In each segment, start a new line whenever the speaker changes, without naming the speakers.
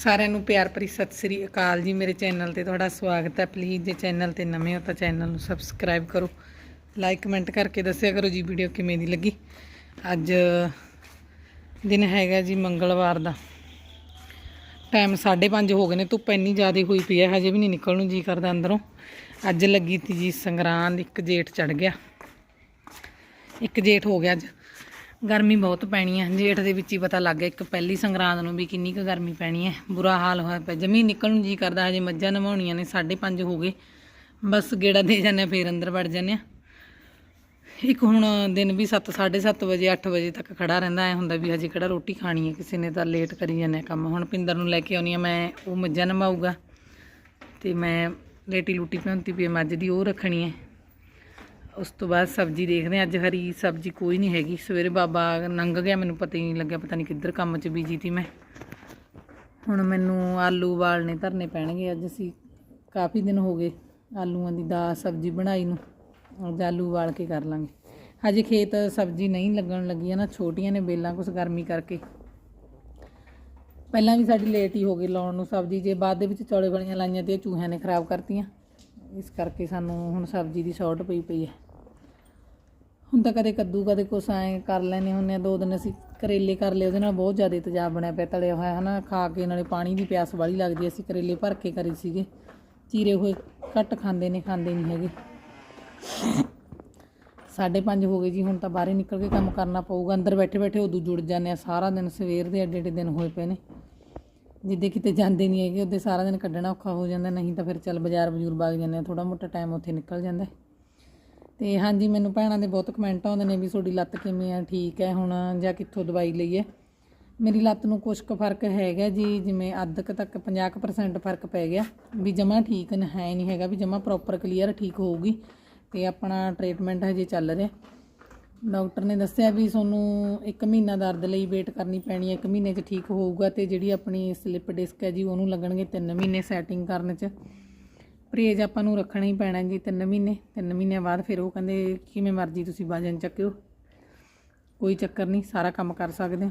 ਸਾਰਿਆਂ ਨੂੰ ਪਿਆਰ ਭਰੀ ਸਤਿ ਸ੍ਰੀ ਅਕਾਲ ਜੀ। ਮੇਰੇ ਚੈਨਲ ਤੇ ਤੁਹਾਡਾ ਸਵਾਗਤ ਹੈ। ਪਲੀਜ਼ ਜੇ ਚੈਨਲ ਤੇ ਨਵੇਂ ਹੋ ਤਾਂ ਚੈਨਲ ਨੂੰ ਸਬਸਕ੍ਰਾਈਬ ਕਰੋ। ਲਾਈਕ ਕਮੈਂਟ ਕਰਕੇ ਦੱਸਿਆ ਕਰੋ ਜੀ ਵੀਡੀਓ ਕਿਵੇਂ ਦੀ ਲੱਗੀ। ਅੱਜ ਦਿਨ ਹੈਗਾ ਜੀ ਮੰਗਲਵਾਰ ਦਾ। ਟਾਈਮ 5:30 ਹੋ ਗਏ ਨੇ। ਧੁੱਪ ਇੰਨੀ ਜ਼ਿਆਦਾ ਹੋਈ ਪਈ ਹੈ, ਹਜੇ ਵੀ ਨਹੀਂ ਨਿਕਲਣ ਨੂੰ ਜੀ ਕਰਦਾ ਅੰਦਰੋਂ। ਅੱਜ ਲੱਗੀ ਤੀ ਜੀ ਸੰਗਰਾਂਦ, ਇੱਕ ਜੇਠ ਚੜ ਗਿਆ। ਇੱਕ ਜੇਠ ਹੋ ਗਿਆ ਅੱਜ। ਗਰਮੀ ਬਹੁਤ ਪੈਣੀ ਹੈ। ਜੇਠ ਦੇ ਵਿੱਚ ਹੀ ਪਤਾ ਲੱਗ ਗਿਆ ਇੱਕ ਪਹਿਲੀ ਸੰਗਰਾਂਦ ਨੂੰ ਵੀ ਕਿੰਨੀ ਕੁ ਗਰਮੀ ਪੈਣੀ ਹੈ। ਬੁਰਾ ਹਾਲ ਹੋਇਆ ਪਿਆ। ਜਮੀ ਨਿਕਲਣ ਨੂੰ ਜੀ ਕਰਦਾ ਹਜੇ ਮੱਝਾਂ ਨਵਾਉਣੀਆਂ ਨੇ 5:30 ਹੋ ਗਏ। ਬਸ ਗੇੜਾ ਦੇ ਜਾਂਦੇ ਹਾਂ, ਫੇਰ ਅੰਦਰ ਵੜ ਜਾਂਦੇ ਆ। ਇੱਕ ਹੁਣ ਦਿਨ ਵੀ 7 7:30 ਵਜੇ 8 ਵਜੇ ਤੱਕ ਖੜਾ ਰਹਿੰਦਾ। ਐ ਹੁੰਦਾ ਵੀ ਹਜੇ ਕਿਹੜਾ ਰੋਟੀ ਖਾਣੀ ਹੈ ਕਿਸੇ ਨੇ ਤਾਂ ਲੇਟ ਕਰੀ ਜਾਂਦੇ ਆ ਕੰਮ। ਹੁਣ ਪਿੰਦਰ ਨੂੰ ਲੈ ਕੇ ਆਉਣੀ ਆ ਮੈਂ ਉਹ ਮੱਝਾਂ ਨਵਾਊਗਾ। ਤੇ ਮੈਂ ਲੇਟੀ ਲੂਟੀ ਭੰਤੀ ਪਈ ਮੱਝ ਦੀ ਉਹ ਰੱਖਣੀ ਹੈ। ਉਸ ਤੋਂ ਬਾਅਦ ਸਬਜ਼ੀ ਦੇਖਦੇ ਹਾਂ। ਅੱਜ ਹਰੀ ਸਬਜ਼ੀ ਕੋਈ ਨਹੀਂ ਹੈਗੀ। ਸਵੇਰੇ ਬਾਬਾ ਲੰਘ ਗਿਆ। ਮੈਨੂੰ ਪਤਾ ਹੀ ਨਹੀਂ ਲੱਗਿਆ। ਪਤਾ ਨਹੀਂ ਕਿੱਧਰ ਕੰਮ 'ਚ ਬੀਜੀ ਤੀ ਮੈਂ। ਹੁਣ ਮੈਨੂੰ ਆਲੂ ਉਬਾਲਣੇ, ਧਰਨੇ ਪੈਣਗੇ। ਅੱਜ ਅਸੀਂ ਕਾਫੀ ਦਿਨ ਹੋ ਗਏ ਆਲੂਆਂ ਦੀ ਦਾ ਸਬਜ਼ੀ ਬਣਾਈ ਨੂੰ। ਅੱਜ ਆਲੂ ਉਬਾਲ ਕੇ ਕਰ ਲਾਂਗੇ। ਹਜੇ ਖੇਤ ਸਬਜ਼ੀ ਨਹੀਂ ਲੱਗਣ ਲੱਗੀ ਹੈ ਨਾ। ਛੋਟੀਆਂ ਨੇ ਬੇਲਾਂ ਕੁਛ ਗਰਮੀ ਕਰਕੇ। ਪਹਿਲਾਂ ਵੀ ਸਾਡੀ ਲੇਟ ਹੀ ਹੋ ਗਈ ਲਾਉਣ ਨੂੰ ਸਬਜ਼ੀ। ਜੇ ਬਾਅਦ ਦੇ ਵਿੱਚ ਚੌਲੇ ਬਣੀਆਂ ਲਾਈਆਂ ਤੇ ਇਹ ਚੂਹਿਆਂ ਨੇ ਖਰਾਬ ਕਰਤੀਆਂ। ਇਸ ਕਰਕੇ ਸਾਨੂੰ ਹੁਣ ਸਬਜ਼ੀ ਦੀ ਸ਼ਾਰਟ ਪਈ ਪਈ ਹੈ। ਹੁਣ ਤਾਂ ਕਦੇ ਕੱਦੂ, ਕਦੇ ਕੁਛ ਐ ਕਰ ਲੈਨੇ ਹੁੰਨੇ ਆ ਦੋ ਦਿਨ ਅਸੀਂ ਕਰੇਲੇ ਕਰ ਲਏ, ਉਹਦੇ ਨਾਲ ਬਹੁਤ ਜ਼ਿਆਦਾ ਤੇਜ਼ਾਬ ਬਣਿਆ ਪਿਆ, ਤਲਿਆ ਹੋਇਆ, ਹਨਾ। ਖਾ ਕੇ ਨਾਲੇ ਪਾਣੀ ਦੀ ਪਿਆਸ ਵਾਲੀ ਲੱਗਦੀ ਅਸੀਂ ਕਰੇਲੇ ਭਰ ਕੇ ਕਰੇ ਸੀਗੇ। ਚੀਰੇ ਹੋਏ ਘੱਟ ਖਾਂਦੇ ਨੇ, ਖਾਂਦੇ ਨਹੀਂ ਹੈਗੇ। ਸਾਢੇ ਪੰਜ ਹੋ ਗਏ ਜੀ, ਹੁਣ ਤਾਂ ਬਾਹਰੇ ਨਿਕਲ ਕੇ ਕੰਮ ਕਰਨਾ ਪਊਗਾ। ਅੰਦਰ ਬੈਠੇ ਬੈਠੇ ਉਦੋਂ ਜੁੜ ਜਾਂਦੇ ਆ ਸਾਰਾ ਦਿਨ ਸਵੇਰ ਦੇ ਐਡੇ ਐਡੇ ਦਿਨ ਹੋਏ ਪਏ ਨੇ। ਜਿੱਦੇ ਕਿਤੇ ਜਾਂਦੇ ਨਹੀਂ ਹੈਗੇ ਉਹਦੇ ਸਾਰਾ ਦਿਨ ਕੱਢਣਾ ਔਖਾ ਹੋ ਜਾਂਦਾ, ਨਹੀਂ ਤਾਂ ਫਿਰ ਚੱਲ ਬਾਜ਼ਾਰ ਬਜ਼ੂਰ ਵਗ ਜਾਂਦੇ ਆ ਥੋੜਾ ਮੋਟਾ ਟਾਈਮ ਉੱਥੇ ਨਿਕਲ ਜਾਂਦਾ ਹੈ। ਤੇ ਹਾਂਜੀ, ਮੈਨੂੰ ਭੈਣਾਂ ਦੇ ਬਹੁਤ ਕਮੈਂਟ ਆਉਂਦੇ ਨੇ ਵੀ ਤੁਹਾਡੀ ਲੱਤ ਕਿਵੇਂ ਆ, ਠੀਕ ਹੈ ਹੁਣ, ਜਾਂ ਕਿੱਥੋਂ ਦਵਾਈ ਲਈ ਹੈ ਮੇਰੀ ਲੱਤ ਨੂੰ ਕੁਛ ਕੁ ਫ਼ਰਕ ਹੈਗਾ ਜੀ, ਜਿਵੇਂ ਅੱਧ ਕੁ ਤੱਕ 50% ਫ਼ਰਕ ਪੈ ਗਿਆ, ਵੀ ਜਮਾ ਠੀਕ ਹੈ ਨਹੀਂ ਹੈਗਾ, ਵੀ ਜਮਾ ਪ੍ਰੋਪਰ ਕਲੀਅਰ ਠੀਕ ਹੋਊਗੀ, ਤੇ ਆਪਣਾ ਟ੍ਰੀਟਮੈਂਟ ਹਜੇ ਚੱਲ ਰਿਹਾ ਡਾਕਟਰ ਨੇ ਦੱਸਿਆ ਵੀ ਤੁਹਾਨੂੰ 1 ਮਹੀਨਾ ਦਰਦ ਲਈ ਵੇਟ ਕਰਨੀ ਪੈਣੀ ਹੈ 1 ਮਹੀਨੇ 'ਚ ਠੀਕ ਹੋਊਗਾ ਤੇ ਜਿਹੜੀ ਆਪਣੀ ਸਲਿਪ ਡਿਸਕ ਹੈ ਜੀ ਉਹਨੂੰ ਲੱਗਣਗੇ 3 ਮਹੀਨੇ ਸੈਟਿੰਗ ਕਰਨ 'ਚ। ਪਰਹੇਜ਼ ਆਪਾਂ ਨੂੰ ਰੱਖਣਾ ਹੀ ਪੈਣਾ ਜੀ 3 ਮਹੀਨੇ 3 ਮਹੀਨਿਆਂ ਬਾਅਦ ਫਿਰ ਉਹ ਕਹਿੰਦੇ ਕਿਵੇਂ ਮਰਜ਼ੀ ਤੁਸੀਂ ਵਜਨ ਚੱਕਿਓ, ਕੋਈ ਚੱਕਰ ਨਹੀਂ, ਸਾਰਾ ਕੰਮ ਕਰ ਸਕਦੇ ਹੋ।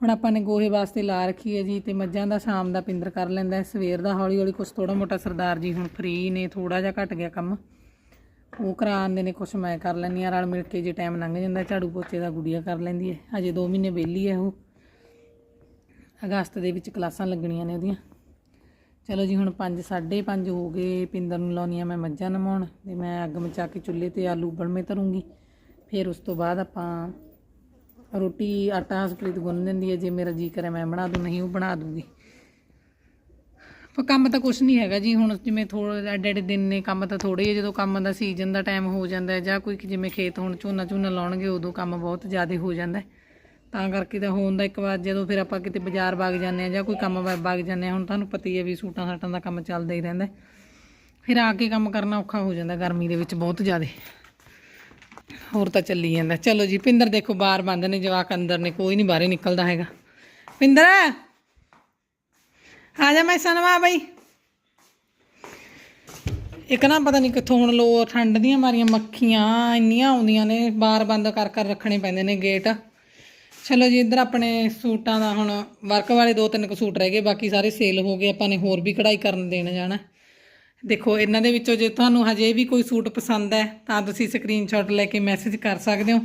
ਹੁਣ ਆਪਾਂ ਨੇ ਗੋਹੇ ਵਾਸਤੇ ਲਾ ਰੱਖੀ ਹੈ ਜੀ ਤੇ ਮੱਝਾਂ ਦਾ ਸ਼ਾਮ ਦਾ ਪਿੰਦਰ ਕਰ ਲੈਂਦਾ ਸਵੇਰ ਦਾ ਹੌਲੀ ਹੌਲੀ ਕੁਛ ਥੋੜਾ ਮੋਟਾ ਸਰਦਾਰ ਜੀ ਹੁਣ ਫ੍ਰੀ ਨੇ ਥੋੜਾ ਜਿਹਾ ਘਟ ਗਿਆ ਕੰਮ। ਉਹ ਕਰਾ ਆਉਂਦੇ ਨੇ ਕੁਛ, ਮੈਂ ਕਰ ਲੈਂਦੀ ਹਾਂ, ਰਲ ਮਿਲ ਕੇ ਜੇ ਟਾਈਮ ਲੰਘ ਜਾਂਦਾ, ਝਾੜੂ ਪੋਚੇ ਦਾ ਗੁੜੀਆ ਕਰ ਲੈਂਦੀ ਹੈ। ਹਜੇ 2 ਮਹੀਨੇ ਵਿਹਲੀ ਹੈ ਉਹ। ਅਗਸਤ ਦੇ ਵਿੱਚ ਕਲਾਸਾਂ ਲੱਗਣੀਆਂ ਨੇ ਉਹਦੀਆਂ। ਚਲੋ ਜੀ, ਹੁਣ 5 5:30 ਹੋ ਗਏ, ਪਿੰਦਰ ਨੂੰ ਲਾਉਣੀ ਆ ਮੈਂ ਮੱਝਾਂ ਨਮਾਉਣ ਤੇ ਮੈਂ ਅੱਗ ਮਚਾ ਕੇ ਚੁੱਲ੍ਹੇ ਤੇ ਆਲੂ ਉਬਲਵੇਂ ਧਰੂੰਗੀ। ਫਿਰ ਉਸ ਤੋਂ ਬਾਅਦ ਆਪਾਂ ਰੋਟੀ ਆਟਾ ਹਸਪ੍ਰੀਤ ਗੁੰਨ ਦਿੰਦੀ ਹੈ, ਜੇ ਮੇਰਾ ਜੀ ਕਰੇ ਮੈਂ ਬਣਾ ਦੂੰ, ਨਹੀਂ ਉਹ ਬਣਾ ਦੂੰਗੀ। ਪਰ ਕੰਮ ਤਾਂ ਕੁਛ ਨਹੀਂ ਹੈਗਾ ਜੀ, ਹੁਣ ਜਿਵੇਂ ਥੋੜੇ ਐਡੇ ਐਡੇ ਦਿਨ ਨੇ, ਕੰਮ ਤਾਂ ਥੋੜੇ ਹੀ ਜਦੋਂ ਕੰਮ ਦਾ ਸੀਜ਼ਨ ਦਾ ਟਾਈਮ ਹੋ ਜਾਂਦਾ ਹੈ ਜਾਂ ਕੋਈ ਜਿਵੇਂ ਖੇਤ ਹੁਣ ਝੋਨਾ ਝੋਨਾ ਲਾਉਣਗੇ, ਉਦੋਂ ਕੰਮ ਬਹੁਤ ਜ਼ਿਆਦਾ ਹੋ ਜਾਂਦਾ ਤਾਂ ਕਰਕੇ ਤਾਂ ਹੋਣ ਦਾ ਇੱਕ ਵਾਰ ਜਦੋਂ ਫਿਰ ਆਪਾਂ ਕਿਤੇ ਬਾਜ਼ਾਰ ਵਗ ਜਾਂਦੇ ਆ ਜਾਂ ਕੋਈ ਕੰਮ ਵ- ਵਗ ਜਾਂਦੇ ਆ ਹੁਣ ਤੁਹਾਨੂੰ ਪਤਾ ਹੀ ਹੈ ਵੀ ਸੂਟਾਂ ਸਾਟਾਂ ਦਾ ਕੰਮ ਚੱਲਦਾ ਹੀ ਰਹਿੰਦਾ ਫਿਰ ਆ ਕੇ ਕੰਮ ਕਰਨਾ ਔਖਾ ਹੋ ਜਾਂਦਾ ਗਰਮੀ ਦੇ ਵਿੱਚ ਬਹੁਤ ਜ਼ਿਆਦਾ। ਹੋਰ ਤਾਂ ਚੱਲੀ ਜਾਂਦਾ। ਚਲੋ ਜੀ, ਪਿੰਦਰ ਦੇਖੋ ਬਾਹਰ ਬੰਦ ਨੇ, ਜਵਾਕ ਅੰਦਰ ਨੇ, ਕੋਈ ਨਹੀਂ ਬਾਹਰੇ ਨਿਕਲਦਾ ਹੈਗਾ। ਪਿੰਦਰ! ਆ ਜਾ ਮੈਂ ਸਨਵਾ ਬਈ। ਇੱਕ ਨਾ ਪਤਾ ਨਹੀਂ ਕਿੱਥੋਂ ਹੁਣ ਲੋ ਠੰਡ ਦੀਆਂ ਮਾਰੀਆਂ ਮੱਖੀਆਂ, ਇੰਨੀਆਂ ਆਉਂਦੀਆਂ ਨੇ, ਬਾਰ ਬੰਦ ਕਰ ਕਰ ਰੱਖਣੇ ਪੈਂਦੇ ਨੇ ਗੇਟ ਚਲੋ ਜੀ, ਇੱਧਰ ਆਪਣੇ ਸੂਟਾਂ ਦਾ ਹੁਣ ਵਰਕ ਵਾਲੇ ਦੋ ਤਿੰਨ ਕੁ ਸੂਟ ਰਹਿ ਗਏ, ਬਾਕੀ ਸਾਰੇ ਸੇਲ ਹੋ ਗਏ, ਆਪਾਂ ਨੇ ਹੋਰ ਵੀ ਕਢਾਈ ਕਰਨ ਦੇਣ ਜਾਣਾ। ਦੇਖੋ, ਇਹਨਾਂ ਦੇ ਵਿੱਚੋਂ ਜੇ ਤੁਹਾਨੂੰ ਹਜੇ ਵੀ ਕੋਈ ਸੂਟ ਪਸੰਦ ਹੈ, ਤਾਂ ਤੁਸੀਂ ਸਕਰੀਨਸ਼ਾਟ ਲੈ ਕੇ ਮੈਸੇਜ ਕਰ ਸਕਦੇ ਹੋ।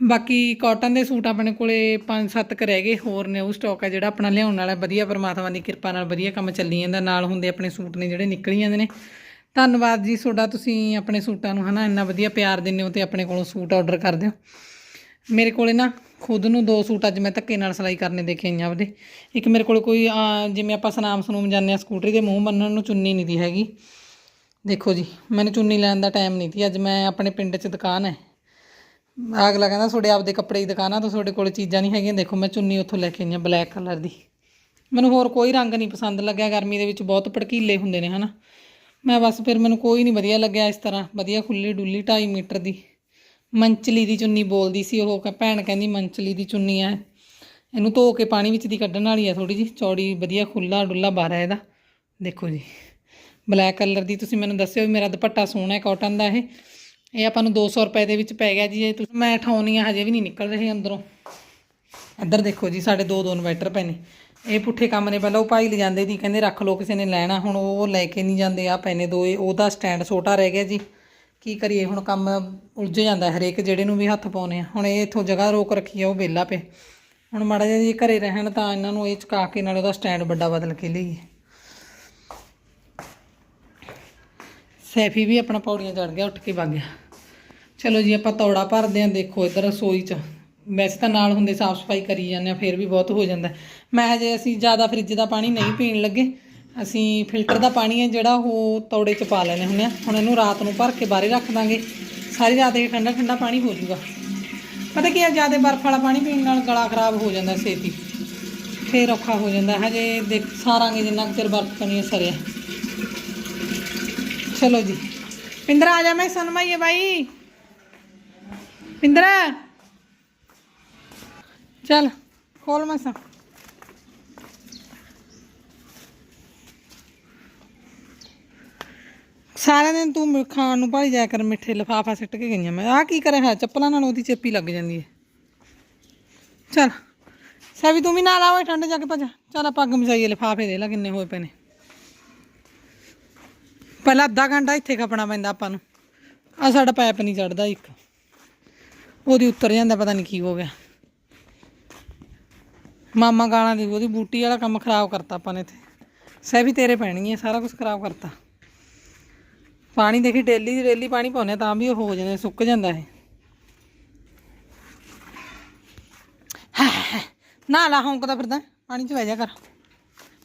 ਬਾਕੀ ਕਾਟਨ ਦੇ ਸੂਟ ਆਪਣੇ ਕੋਲੇ 5-7 ਕ ਰਹਿ ਗਏ, ਹੋਰ ਨੇ ਉਹ ਸਟਾਕ ਹੈ ਜਿਹੜਾ ਆਪਣਾ ਲਿਆਉਣ ਵਾਲਾ, ਵਧੀਆ ਪਰਮਾਤਮਾ ਦੀ ਕਿਰਪਾ ਨਾਲ ਵਧੀਆ ਕੰਮ ਚੱਲੀ ਜਾਂਦਾ, ਨਾਲ ਹੁੰਦੇ ਆਪਣੇ ਸੂਟ ਨੇ ਜਿਹੜੇ ਨਿਕਲੀ ਜਾਂਦੇ ਨੇ। ਧੰਨਵਾਦ ਜੀ ਤੁਹਾਡਾ, ਤੁਸੀਂ ਆਪਣੇ ਸੂਟਾਂ ਨੂੰ ਹਨਾ ਇੰਨਾ ਵਧੀਆ ਪਿਆਰ ਦਿੰਦੇ ਹੋ ਤੇ ਆਪਣੇ ਕੋਲੋਂ ਸੂਟ ਆਰਡਰ ਕਰਦੇ ਹੋ। ਮੇਰੇ ਕੋਲੇ ਨਾ ਖੁਦ ਨੂੰ ਦੋ ਸੂਟ ਅੱਜ ਮੈਂ ਧੱਕੇ ਨਾਲ ਸਿਲਾਈ ਕਰਨੇ ਦੇਖੇ ਆਈਆਂ ਆਪਦੇ। ਇੱਕ ਮੇਰੇ ਕੋਲ ਕੋਈ ਜਿਵੇਂ ਆਪਾਂ ਸਨਾਮ ਸਨੂਮ ਜਾਂਦੇ ਆ ਸਕੂਟਰੀ ਦੇ ਮੂੰਹ ਬੰਨਣ ਨੂੰ ਚੁੰਨੀ ਨਹੀਂ ਦੀ ਹੈਗੀ। ਦੇਖੋ ਜੀ, ਮੈਨੂੰ ਚੁੰਨੀ ਲੈਣ ਦਾ ਟਾਈਮ ਨਹੀਂ ਸੀ, ਅੱਜ ਮੈਂ ਆਪਣੇ ਪਿੰਡ 'ਚ ਦੁਕਾਨ ਹੈ। ਅਗਲਾ ਕਹਿੰਦਾ, ਤੁਹਾਡੇ ਆਪਦੇ ਕੱਪੜੇ ਦੀ ਦੁਕਾਨ ਆ, ਤਾਂ ਤੁਹਾਡੇ ਕੋਲ ਚੀਜ਼ਾਂ ਨਹੀਂ ਹੈਗੀਆਂ। ਦੇਖੋ, ਮੈਂ ਚੁੰਨੀ ਉੱਥੋਂ ਲੈ ਕੇ ਆਈ ਹਾਂ ਬਲੈਕ ਕਲਰ ਦੀ। ਮੈਨੂੰ ਹੋਰ ਕੋਈ ਰੰਗ ਨਹੀਂ ਪਸੰਦ ਲੱਗਿਆ। ਗਰਮੀ ਦੇ ਵਿੱਚ ਬਹੁਤ ਭੜਕੀਲੇ ਹੁੰਦੇ ਨੇ, ਹਨਾ। ਮੈਂ ਬਸ ਫਿਰ ਮੈਨੂੰ ਕੋਈ ਨਹੀਂ ਵਧੀਆ ਲੱਗਿਆ ਇਸ ਤਰ੍ਹਾਂ। ਵਧੀਆ ਖੁੱਲੀ ਡੁੱਲੀ 2.5 ਮੀਟਰ ਦੀ। ਮੰਚਲੀ ਦੀ ਚੁੰਨੀ ਬੋਲਦੀ ਸੀ ਉਹ, ਕ- ਭੈਣ ਕਹਿੰਦੀ ਮੰਚਲੀ ਦੀ ਚੁੰਨੀ ਆ। ਇਹਨੂੰ ਧੋ ਕੇ ਪਾਣੀ ਵਿੱਚ ਦੀ ਕੱਢਣ ਵਾਲੀ ਆ ਥੋੜੀ ਜੀ ਚੌੜੀ, ਵਧੀਆ ਖੁੱਲਾ ਡੁੱਲਾ ਬਾਰਾ ਇਹਦਾ। ਦੇਖੋ ਜੀ। ਬਲੈਕ ਕਲਰ ਦੀ ਤੁਸੀਂ ਮੈਨੂੰ ਦੱਸਿਓ ਵੀ ਮੇਰਾ ਦੁਪੱਟਾ ਸੋਹਣਾ ਹੈ ਕਾਟਨ ਦਾ ਇਹ। ਇਹ ਆਪਾਂ ਨੂੰ 200 ਰੁਪਏ ਦੇ ਵਿੱਚ ਪੈ ਗਿਆ ਜੀ, ਇਹ ਤੁਸੀਂ ਮੈਂ ਠਾਉਣੀ ਆ, ਹਜੇ ਵੀ ਨਹੀਂ ਨਿਕਲ ਰਹੇ ਅੰਦਰੋਂ। ਇੱਧਰ ਦੇਖੋ ਜੀ, ਸਾਡੇ ਦੋ ਦੋ ਇਨਵਰਟਰ ਪਏ ਨੇ। ਇਹ ਪੁੱਠੇ ਕੰਮ ਨੇ, ਪਹਿਲਾਂ ਉਹ ਭਾਈ ਲੈ ਜਾਂਦੇ ਸੀ, ਕਹਿੰਦੇ ਰੱਖ ਲਓ, ਕਿਸੇ ਨੇ ਲੈਣਾ, ਹੁਣ ਉਹ ਲੈ ਕੇ ਨਹੀਂ ਜਾਂਦੇ ਆ ਪੈਨੇ ਦੋ, ਇਹ- ਉਹਦਾ ਸਟੈਂਡ ਛੋਟਾ ਰਹਿ ਗਿਆ ਜੀ। ਕੀ ਕਰੀਏ, ਹੁਣ ਕੰਮ ਉਲਝ ਜਾਂਦਾ, ਹਰੇਕ ਜਿਹੜੇ ਨੂੰ ਵੀ ਹੱਥ ਪਾਉਨੇ ਆ। ਹੁਣ ਇਹ ਇਥੋਂ ਜਗ੍ਹਾ ਰੋਕ ਰੱਖੀ ਆ, ਉਹ ਵਿਹਲਾ ਪਿਆ। ਹੁਣ ਮਾੜਾ ਜਿਹਾ ਜੀ ਘਰੇ ਰਹਿਣ ਤਾਂ ਇਹਨਾਂ ਨੂੰ ਇਹ ਚੁਕਾ ਕੇ ਨਾਲ ਉਹਦਾ ਸਟੈਂਡ ਵੱਡਾ ਬਦਲ ਕੇ ਲਈਏ। ਸੈਫੀ ਵੀ ਆਪਣਾ ਪੌੜੀਆਂ ਚੜ ਗਿਆ, ਉੱਠ ਕੇ ਵਗ ਗਿਆ। ਚਲੋ ਜੀ, ਆਪਾਂ ਤੌੜਾ ਭਰਦੇ ਆਂ, ਦੇਖੋ ਇੱਧਰ ਰਸੋਈ 'ਚ। ਵੈਸੇ ਤਾਂ ਨਾਲ ਹੁੰਦੇ ਸਾਫ਼ ਸਫ਼ਾਈ ਕਰੀ ਜਾਂਦੇ ਆ, ਫਿਰ ਵੀ ਬਹੁਤ ਹੋ ਜਾਂਦਾ। ਮੈਂ ਹਜੇ ਅਸੀਂ ਜ਼ਿਆਦਾ ਫ੍ਰਿਜ ਦਾ ਪਾਣੀ ਨਹੀਂ ਪੀਣ ਲੱਗੇ। ਅਸੀਂ ਫਿਲਟਰ ਦਾ ਪਾਣੀ ਹੈ ਜਿਹੜਾ, ਉਹ ਤੌੜੇ 'ਚ ਪਾ ਲੈਣੇ ਹੁੰਦੇ ਆ। ਹੁਣ ਇਹਨੂੰ ਰਾਤ ਨੂੰ ਭਰ ਕੇ ਬਾਹਰੇ ਰੱਖ ਦਾਂਗੇ। ਸਾਰੀ ਰਾਤ ਇਹ ਠੰਡਾ ਠੰਡਾ ਪਾਣੀ ਹੋ ਜਾਊਗਾ ਪਤਾ ਕੀ ਹੈ ਜ਼ਿਆਦਾ ਬਰਫ਼ ਵਾਲਾ ਪਾਣੀ ਪੀਣ ਨਾਲ ਗਲਾ ਖਰਾਬ ਹੋ ਜਾਂਦਾ ਛੇਤੀ ਫੇਰ ਔਖਾ ਹੋ ਜਾਂਦਾ। ਹਜੇ ਦੇਖ, ਸਾਰਾਂਗੇ ਜਿੰਨਾ ਕੁ ਚਿਰ ਬਰਫ਼ ਕਣੀ ਸਰਿਆ। ਚਲੋ ਜੀ। ਪਿੰਦਰ ਆ ਜਾ ਮੈਂ, ਸਨਮਾਈਏ ਬਾਈ। ਪਿੰਦਰ। ਚੱਲ, ਖੋਲ ਮਸਾ। ਸਾਰਾ ਦਿਨ ਤੂੰ ਖਾਣ ਨੂੰ ਭਾਈ ਜਾਇਆ ਕਰ, ਮਿੱਠੇ ਲਫਾਫਾ ਸਿੱਟ ਕੇ ਗਈਆਂ ਮੈਂ। ਆਹ ਕੀ ਕਰਿਆ ਹੈ ਚੱਪਲਾਂ ਨਾਲ ਉਹਦੀ ਚੇਪੀ ਲੱਗ ਜਾਂਦੀ ਹੈ। ਚੱਲ, ਸੈਵੀ ਤੂੰ ਵੀ ਨਾਲ ਆ ਓਏ ਠੰਡ ਜਾ ਕੇ ਭੱਜ। ਚੱਲ ਆਪਾਂ ਅੱਗ ਮਚਾਈਏ ਲਫਾਫੇ ਦੇ ਲੈ, ਕਿੰਨੇ ਹੋਏ ਪਏ ਨੇ। ਪਹਿਲਾਂ ਅੱਧਾ ਘੰਟਾ ਇੱਥੇ ਖਪਣਾ ਪੈਂਦਾ ਆਪਾਂ ਨੂੰ। ਆ ਸਾਡਾ ਪਾਈਪ ਨਹੀਂ ਚੜਦਾ ਇੱਕ। ਉਹਦੀ ਉੱਤਰ ਜਾਂਦਾ, ਪਤਾ ਨਹੀਂ ਕੀ ਹੋ ਗਿਆ। ਮਾਮਾ ਗਾਲਾਂ ਦੀ ਉਹਦੀ ਬੂਟੀ ਵਾਲਾ ਕੰਮ ਖਰਾਬ ਕਰਤਾ ਆਪਾਂ ਨੇ ਇੱਥੇ। ਸਹਿ ਵੀ ਤੇਰੇ ਪੈਣੀ ਹੈ ਸਾਰਾ ਕੁਝ ਖਰਾਬ ਕਰਤਾ। ਪਾਣੀ ਦੇਖੀ, ਡੇਲੀ ਦੀ ਡੇਲੀ ਪਾਣੀ ਪਾਉਂਦੇ ਹਾਂ ਤਾਂ ਵੀ ਉਹ ਹੋ ਜਾਂਦਾ, ਸੁੱਕ ਜਾਂਦਾ ਇਹ। ਨਾ ਲਾ, ਹੌਂਕਦਾ ਫਿਰਦਾ, ਪਾਣੀ ਚ ਬਹਿ ਜਾ ਕਰ।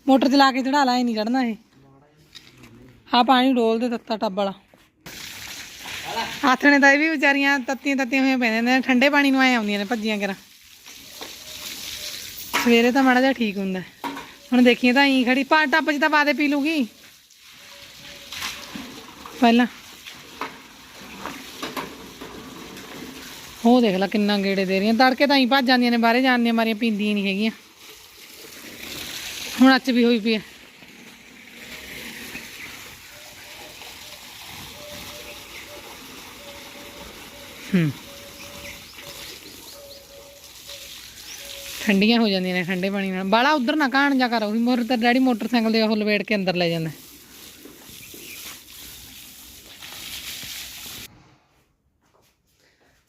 ਮੋਟਰ ਚਲਾ ਕੇ ਚੜਾ ਲਾ, ਇਹ ਨਹੀਂ ਚੜਨਾ ਇਹ। ਆ ਪਾਣੀ ਡੋਲ ਦੇ ਤੱਤਾ ਟੱਬ ਵਾਲਾ। ਆਥਣੇ ਤਾਂ ਇਹ ਵੀ ਵਿਚਾਰੀਆਂ ਤੱਤੀਆਂ ਤੱਤੀਆਂ ਹੋਈਆਂ ਪੈਂਦੀਆਂ ਨੇ, ਠੰਡੇ ਪਾਣੀ ਨੂੰ ਆਏ ਆਉਂਦੀਆਂ ਨੇ ਭੱਜੀਆਂ ਕਰਾਂ। ਸਵੇਰੇ ਤਾਂ ਮਾੜਾ ਜਿਹਾ ਠੀਕ ਹੁੰਦਾ। ਹੁਣ ਦੇਖੀਏ ਤਾਂ ਐਂ ਖੜੀ, ਪਾ ਟੱਪ 'ਚ ਤਾਂ ਪਾ ਦੇ ਪੀ ਲੂਗੀ। ਪਹਿਲਾਂ। ਉਹ ਦੇਖ ਲੈ ਕਿੰਨਾ ਗੇੜੇ ਦੇ ਰਹੀਆਂ। ਤੜਕੇ ਤਾਂ ਹੀ ਭੱਜ ਜਾਂਦੀਆਂ ਨੇ, ਬਾਹਰੇ ਜਾਂਦੀਆਂ ਮਾਰੀਆਂ, ਪੀਂਦੀਆਂ ਨਹੀਂ ਹੈਗੀਆਂ। ਹੁਣ ਅੱਜ ਵੀ ਹੋਈ ਪਈ ਹੈ ਹੂੰ। ਠੰਡੀਆਂ ਹੋ ਜਾਂਦੀਆਂ ਨੇ, ਠੰਡੇ ਪਾਣੀ ਨਾਲ। ਬਾਲਾ ਉਧਰ ਨਾ ਕਾਣ ਜਾ ਕਰ, ਉਹੀ ਮੋਰ ਤਾਂ ਡੈਡੀ ਮੋਟਰਸਾਈਕਲ ਦੇ ਉਹ ਲਵੇੜ ਕੇ ਅੰਦਰ ਲੈ ਜਾਂਦਾ।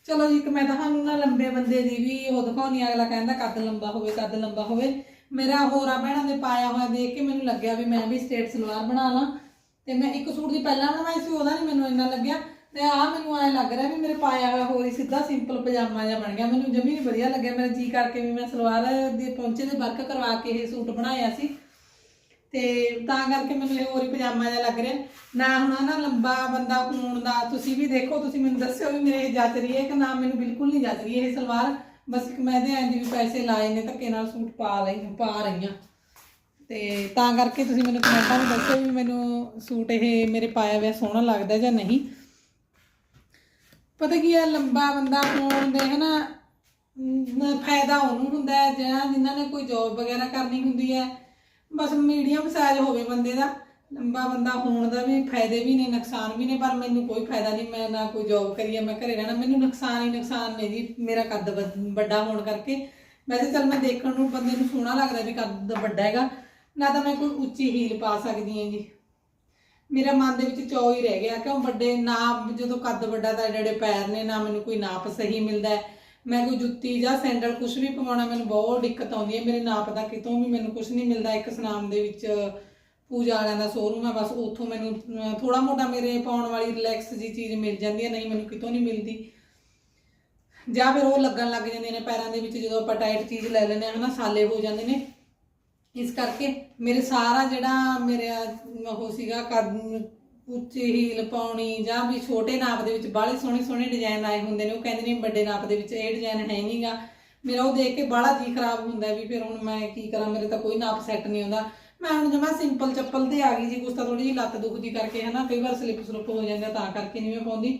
ਚਲੋ ਜੀ, ਇੱਕ ਮੈਂ ਤੁਹਾਨੂੰ ਨਾ ਲੰਬੇ ਬੰਦੇ ਦੀ ਵੀ ਉਹ ਦਿਖਾਉਣੀ ਅਗਲਾ ਕਹਿੰਦਾ ਕੱਦ ਲੰਬਾ ਹੋਵੇ, ਕੱਦ ਲੰਬਾ ਹੋਵੇ। ਮੇਰਾ ਹੋਰਾਂ ਭੈਣਾਂ ਦੇ ਪਾਇਆ ਹੋਇਆ ਦੇਖ ਕੇ ਮੈਨੂੰ ਲੱਗਿਆ ਵੀ ਮੈਂ ਵੀ ਸਟੇਟ ਸਲਵਾਰ ਬਣਾ ਲਾਂ। ਤੇ ਮੈਂ ਇੱਕ ਸੂਟ ਦੀ ਪਹਿਲਾਂ ਬਣਵਾਈ ਸੀ, ਉਹਦਾ ਨਹੀਂ ਮੈਨੂੰ ਇੰਨਾ ਲੱਗਿਆ। ਤੇ ਆ ਮੈਨੂੰ ਐ ਲੱਗ ਰਿਹਾ ਵੀ ਮੇਰੇ ਪਾਇਆ ਹੋਇਆ ਹੋਰ ਹੀ ਸਿੱਧਾ ਸਿੰਪਲ ਪਜਾਮਾ ਜਿਹਾ ਬਣ ਗਿਆ। ਮੈਨੂੰ ਜਮੀ ਨਹੀਂ ਵਧੀਆ ਲੱਗਿਆ। ਮੇਰਾ ਜੀ ਕਰਕੇ ਵੀ ਮੈਂ ਸਲਵਾਰ ਦੇ ਪੌਂਚੇ ਦੇ ਵਰਕ ਕਰਵਾ ਕੇ ਇਹ ਸੂਟ ਬਣਾਇਆ ਸੀ। ਤੇ ਤਾਂ ਕਰਕੇ ਮੈਨੂੰ ਇਹ ਹੋਰ ਹੀ ਪਜਾਮਾ ਜਿਹਾ ਲੱਗ ਰਿਹਾ। ਨਾ ਹੁਣ ਨਾ ਲੰਬਾ ਬੰਦਾ ਹੋਣ ਦਾ, ਤੁਸੀਂ ਵੀ ਦੇਖੋ, ਤੁਸੀਂ ਮੈਨੂੰ ਦੱਸਿਓ ਵੀ ਮੇਰੇ ਇਹ ਜੱਚ ਰਹੀ ਹੈ ਕਿ ਨਾ? ਮੈਨੂੰ ਬਿਲਕੁਲ ਨਹੀਂ ਜੱਚ ਰਹੀ ਇਹ ਸਲਵਾਰ। ਬਸ ਮੈਂ ਤੇ ਐਂ ਦੀ ਵੀ ਪੈਸੇ ਲਾਏ ਨੇ, ਧੱਕੇ ਨਾਲ ਸੂਟ ਪਾ ਲਈ, ਪਾ ਰਹੀ ਹਾਂ। ਤੇ ਤਾਂ ਕਰਕੇ ਤੁਸੀਂ ਮੈਨੂੰ ਕਮੈਂਟਾਂ ਵਿੱਚ ਦੱਸਿਓ ਵੀ ਮੈਨੂੰ ਸੂਟ ਇਹ ਮੇਰੇ ਪਾਇਆ ਹੋਇਆ ਸੋਹਣਾ ਲੱਗਦਾ ਜਾਂ ਨਹੀਂ। ਪਤਾ ਕੀ ਹੈ ਲੰਬਾ ਬੰਦਾ ਹੋਣ ਦੇ ਹਨਾ ਅਮ, ਫਾਇਦਾ ਉਹਨੂੰ ਹੁੰਦਾ ਹੈ ਜਾਂ ਜਿਨ੍ਹਾਂ ਨੇ ਕੋਈ ਜੌਬ ਵਗੈਰਾ ਕਰਨੀ ਹੁੰਦੀ ਹੈ। ਬਸ ਮੀਡੀਅਮ ਸਾਈਜ਼ ਹੋਵੇ ਬੰਦੇ ਦਾ ਲੰਬਾ ਬੰਦਾ ਹੋਣ ਦਾ ਵੀ ਫਾਇਦੇ ਵੀ ਨੇ ਨੁਕਸਾਨ ਵੀ ਨੇ ਪਰ ਮੈਨੂੰ ਕੋਈ ਫਾਇਦਾ ਨਹੀਂ ਮੈਂ ਨਾ ਕੋਈ ਜੌਬ ਕਰੀ ਹੈ ਮੈਂ ਘਰੇ ਰਹਿਣਾ ਮੈਨੂੰ ਨੁਕਸਾਨ ਹੀ ਨੁਕਸਾਨ ਨੇ ਜੀ ਮੇਰਾ ਕੱਦ ਵ- ਵੱਡਾ ਹੋਣ ਕਰਕੇ। ਵੈਸੇ ਚਲ ਮੈਂ ਦੇਖਣ ਨੂੰ ਬੰਦੇ ਨੂੰ ਸੋਹਣਾ ਲੱਗਦਾ ਵੀ ਕੱਦ ਵੱਡਾ ਹੈਗਾ ਨਾ ਤਾਂ ਮੈਂ ਕੋਈ ਉੱਚੀ ਹੀਲ ਪਾ ਸਕਦੀ ਹਾਂ ਜੀ। ਮੇਰਾ ਮਨ ਦੇ ਵਿੱਚ ਚੌ ਹੀ ਰਹਿ ਗਿਆ, ਕਿਉਂ ਵੱਡੇ ਨਾਪ ਜਦੋਂ ਕੱਦ ਵੱਡਾ ਤਾਂ ਜਿਹੜੇ ਪੈਰ ਨੇ, ਨਾ ਮੈਨੂੰ ਕੋਈ ਨਾਪ ਸਹੀ ਮਿਲਦਾ ਹੈ। ਮੈਂ ਕੋਈ ਜੁੱਤੀ ਜਾਂ ਸੈਂਡਲ ਕੁਝ ਵੀ ਪਵਾਉਣਾ, ਮੈਨੂੰ ਬਹੁਤ ਦਿੱਕਤ ਆਉਂਦੀ ਹੈ। ਮੇਰੇ ਨਾਪ ਦਾ ਕਿਤੋਂ ਵੀ ਮੈਨੂੰ ਕੁਝ ਨਹੀਂ ਮਿਲਦਾ, ਇੱਕ ਸਨਾਮ ਦੇ ਵਿੱਚ ਪੂਜਾ ਵਾਲਿਆਂ ਦਾ ਸ਼ੋਰੂਮ ਹੈ, ਬਸ ਉੱਥੋਂ ਮੈਨੂੰ ਥੋੜਾ ਮੋਟਾ ਮੇਰੇ ਪਾਉਣ ਵਾਲੀ ਰਿਲੈਕਸ ਜੀ ਚੀਜ਼ ਮਿਲ ਜਾਂਦੀ ਹੈ, ਨਹੀਂ ਮੈਨੂੰ ਕਿਤੋਂ ਨਹੀਂ ਮਿਲਦੀ। ਜਾਂ ਫਿਰ ਉਹ ਲੱਗਣ ਲੱਗ ਜਾਂਦੀਆਂ ਨੇ ਪੈਰਾਂ ਦੇ ਵਿੱਚ, ਜਦੋਂ ਆਪਾਂ ਟਾਈਟ ਚੀਜ਼ ਲੈ ਲੈਂਦੇ ਹਾਂ, ਹਨਾ, ਸਾਲੇ ਹੋ ਜਾਂਦੇ ਨੇ। ਇਸ ਕਰਕੇ ਮੇਰੇ ਸਾਰਾ ਜਿਹੜਾ ਮੇਰਾ ਉਹ ਸੀਗਾ ਕਦ ਉੱਚੀ ਹੀਲ ਪਾਉਣੀ ਜਾਂ ਵੀ ਛੋਟੇ ਨਾਪ ਦੇ ਵਿੱਚ ਬਾਹਲੇ ਸੋਹਣੇ ਸੋਹਣੇ ਡਿਜ਼ਾਈਨ ਆਏ ਹੁੰਦੇ ਨੇ, ਉਹ ਕਹਿੰਦੇ ਨੇ ਵੱਡੇ ਨਾਪ ਦੇ ਵਿੱਚ ਇਹ ਡਿਜ਼ਾਈਨ ਹੈ ਨਹੀਂਗਾ ਮੇਰਾ ਉਹ ਦੇਖ ਕੇ ਬਾਹਲਾ ਜੀ ਖਰਾਬ ਹੁੰਦਾ ਵੀ ਫਿਰ ਹੁਣ ਮੈਂ ਕੀ ਕਰਾਂ, ਮੇਰੇ ਤਾਂ ਕੋਈ ਨਾਪ ਸੈੱਟ ਨਹੀਂ ਆਉਂਦਾ। ਮੈਂ ਹੁਣ ਜਮਾ ਸਿੰਪਲ ਚੱਪਲ ਤੇ ਆ ਗਈ ਜੀ, ਕੁਛ ਤਾਂ ਥੋੜੀ ਜਿਹੀ ਲੱਤ ਦੁਖਦੀ ਕਰਕੇ ਹਨਾ, ਕਈ ਵਾਰ ਸਲਿੱਪ ਸਲੁੱਪ ਹੋ ਜਾਂਦਾ ਤਾਂ ਕਰਕੇ ਨਹੀਂ ਮੈਂ ਪਾਉਂਦੀ।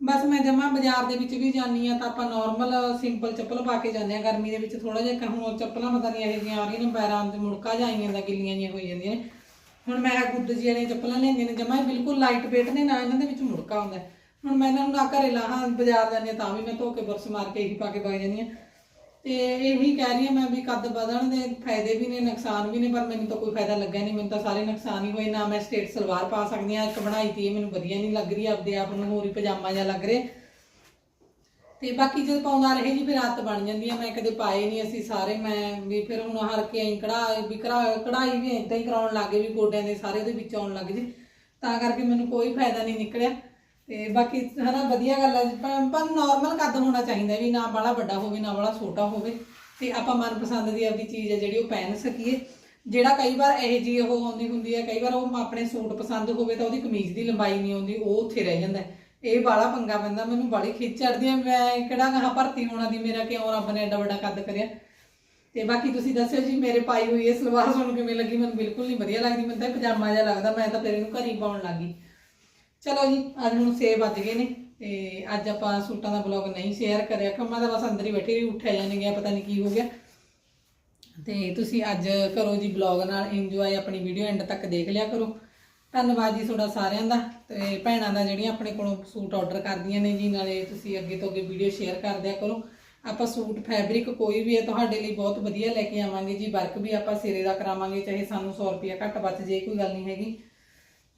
ਬਸ ਮੈਂ ਜਮਾ ਬਾਜ਼ਾਰ ਦੇ ਵਿੱਚ ਵੀ ਜਾਨੀ ਆ ਤਾਂ ਆਪਾਂ ਨਾਰਮਲ ਸਿੰਪਲ ਚੱਪਲ ਪਾ ਕੇ ਜਾਂਦੇ ਆ ਗਰਮੀ ਦੇ ਵਿੱਚ ਥੋੜਾ ਜਿਹਾ ਹੁਣ ਚੱਪਲਾਂ ਪਤਾ ਨਹੀਂ ਇਹੋ ਜਿਹੀਆਂ ਆ ਰਹੀਆਂ ਨੇ, ਪੈਰਾਂ ਤੇ ਮੁੜਕਾ ਜਾਈਆਂ ਦਾ ਗਿੱਲੀਆਂ ਜਿਹੀਆਂ ਹੋਈ ਜਾਂਦੀਆਂ ਨੇ। ਹੁਣ ਮੈਂ ਆਹ ਜੀਆਂ ਜੀ ਚੱਪਲਾਂ ਲੈਂਦੀਆਂ ਨੇ ਜਮਾ ਬਿਲਕੁਲ ਲਾਈਟ weight ਨੇ, ਨਾ ਇਹਨਾਂ ਦੇ ਵਿੱਚ ਮੁੜਕਾ ਹੁੰਦਾ ਹੁਣ ਮੈਂ ਇਹਨਾਂ ਨੂੰ ਨਾ ਘਰੇ ਲਾਹਾਂ, ਬਾਜ਼ਾਰ ਜਾਂਦੀ ਹਾਂ ਤਾਂ ਵੀ ਮੈਂ ਧੋ ਕੇ ਬਰਸ ਮਾਰ ਕੇ ਇਹੀ ਪਾ ਕੇ ਪਾ ਜਾਂਦੀ ਹਾਂ। ਤੇ ਇਹੀ ਕਹਿ ਰਹੀ ਹਾਂ ਮੈਂ ਵੀ ਕੱਦ ਵਧਣ ਦੇ ਫਾਇਦੇ ਵੀ ਨੇ, ਨੁਕਸਾਨ ਵੀ ਨੇ, ਪਰ ਮੈਨੂੰ ਤਾਂ ਕੋਈ ਫਾਇਦਾ ਲੱਗਿਆ ਨਹੀਂ, ਮੈਨੂੰ ਤਾਂ ਸਾਰੇ ਨੁਕਸਾਨ ਹੀ ਹੋਏ, ਨਾ ਮੈਂ ਸਟੇਟ ਸਲਵਾਰ ਪਾ ਸਕਦੀ ਹਾਂ, ਇੱਕ ਬਣਾਈ ਤੀ, ਇਹ ਮੈਨੂੰ ਵਧੀਆ ਨਹੀਂ ਲੱਗ ਰਹੀ, ਆਪਦੇ ਆਪ ਨੂੰ ਹੋਰ ਹੀ ਪਜਾਮਾ ਜਿਹਾ ਲੱਗ ਰਿਹਾ। ਤੇ ਬਾਕੀ ਜਦ ਪਾਉਂਦਾ ਰਹੇ ਜੀ, ਫਿਰ ਆਦਤ ਬਣ ਜਾਂਦੀ ਆ, ਮੈਂ ਕਦੇ ਪਾਏ ਨਹੀਂ ਅਸੀਂ ਸਾਰੇ, ਮੈਂ ਵੀ ਫਿਰ ਹੁਣ ਹਰ ਕੇ ਐਂ ਕਢਾ, ਵੀ ਕਢਾ- ਕਢਾਈ ਵੀ ਏਦਾਂ ਹੀ ਕਰਾਉਣ ਲੱਗੇ ਵੀ ਗੋਡਿਆਂ ਦੇ ਸਾਰੇ ਦੇ ਵਿੱਚ ਆਉਣ ਲੱਗ ਜੇ, ਤਾਂ ਕਰਕੇ ਮੈਨੂੰ ਕੋਈ ਫਾਇਦਾ ਨਹੀਂ ਨਿਕਲਿਆ। ਤੇ ਬਾਕੀ ਹਨਾ ਵਧੀਆ ਗੱਲ ਹੈ ਜੀ, ਪਰ ਪਰ ਨਾਰਮਲ ਕੱਦ ਹੋਣਾ ਚਾਹੀਦਾ ਵੀ ਨਾ ਬੜਾ ਵੱਡਾ ਹੋਵੇ ਨਾ ਬੜਾ ਛੋਟਾ ਹੋਵੇ। ਤੇ ਆਪਾਂ ਮਨਪਸੰਦ ਦੀ ਆਪਦੀ ਚੀਜ਼ ਹੈ ਜਿਹੜੀ ਉਹ ਪਹਿਨ ਸਕੀਏ। ਜਿਹੜਾ ਕਈ ਵਾਰ ਇਹ ਜੀ ਉਹ ਆਉਂਦੀ ਹੁੰਦੀ ਹੈ ਕਈ ਵਾਰ ਉਹ ਆਪਣੇ ਸੂਟ ਪਸੰਦ ਹੋਵੇ ਤਾਂ ਉਹਦੀ ਕਮੀਜ਼ ਦੀ ਲੰਬਾਈ ਨਹੀਂ ਆਉਂਦੀ ਉਹ ਉੱਥੇ ਰਹਿ ਜਾਂਦਾ ਇਹ ਬਾਲਾ ਪੰਗਾ ਪੈਂਦਾ ਮੈਨੂੰ ਬਾਲੀ ਖਿੱਚ ਚੜਦੀ ਹੈ। ਮੈਂ ਕਿਹੜਾ ਗਾਹ ਭਰਤੀ ਹੋਣਾ ਦੀ ਮੇਰਾ ਕਿਉਂ ਰੱਬ ਨੇ ਐਡਾ ਵੱਡਾ ਕੱਦ ਕਰਿਆ। ਤੇ ਬਾਕੀ ਤੁਸੀਂ ਦੱਸਿਓ ਜੀ ਮੇਰੇ ਪਾਈ ਹੋਈ ਇਹ ਸਲਵਾਰ ਤੁਹਾਨੂੰ ਕਿਵੇਂ ਲੱਗੀ? ਮੈਨੂੰ ਬਿਲਕੁਲ ਨਹੀਂ ਵਧੀਆ ਲੱਗਦੀ ਮੈਨੂੰ ਤਾਂ ਪਜਾਮਾ ਜਿਹਾ ਲੱਗਦਾ ਮੈਂ ਤਾਂ ਫਿਰ ਇਹਨੂੰ ਘਰੀ ਪਾਉਣ ਲੱਗੀ ਚਲੋ ਜੀ, ਅੱਜ ਹੁਣ ਸੇ ਵੱਜ ਗਏ ਨੇ ਤੇ ਅੱਜ ਆਪਾਂ ਸੂਟਾਂ ਦਾ ਬਲੌਗ ਨਹੀਂ ਸ਼ੇਅਰ ਕਰਿਆ। ਕਿ ਮੈਂ ਤਾਂ ਬਸ ਅੰਦਰ ਹੀ ਬੈਠੀ ਰਹੀ ਉੱਠਿਆ ਜਾਣੇ ਗਿਆ, ਪਤਾ ਨਹੀਂ ਕੀ ਹੋ ਗਿਆ। ਤੇ ਤੁਸੀਂ ਅੱਜ ਕਰੋ ਜੀ ਬਲੌਗ ਨਾਲ ਇੰਜੋਏ ਆਪਣੀ ਵੀਡੀਓ ਐਂਡ ਤੱਕ ਦੇਖ ਲਿਆ ਕਰੋ। ਧੰਨਵਾਦ ਜੀ ਤੁਹਾਡਾ ਸਾਰਿਆਂ ਦਾ ਤੇ ਭੈਣਾਂ ਦਾ ਜਿਹੜੀਆਂ ਆਪਣੇ ਕੋਲੋਂ ਸੂਟ ਆਰਡਰ ਕਰਦੀਆਂ ਨੇ ਜੀ, ਨਾਲੇ ਤੁਸੀਂ ਅੱਗੇ ਤੋਂ ਅੱਗੇ ਵੀਡੀਓ ਸ਼ੇਅਰ ਕਰ ਦਿਆ ਕਰੋ। ਆਪਾਂ ਸੂਟ ਫੈਬਰਿਕ ਕੋਈ ਵੀ ਹੈ, ਤੁਹਾਡੇ ਲਈ ਬਹੁਤ ਵਧੀਆ ਲੈ ਕੇ ਆਵਾਂਗੇ ਜੀ। ਵਰਕ ਵੀ ਆਪਾਂ ਸਿਰੇ ਦਾ ਕਰਾਵਾਂਗੇ, ਚਾਹੇ ਸਾਨੂੰ 100 ਰੁਪਿਆ ਘੱਟ ਬਚ ਜੇ ਕੋਈ ਗੱਲ ਨਹੀਂ ਹੈਗੀ।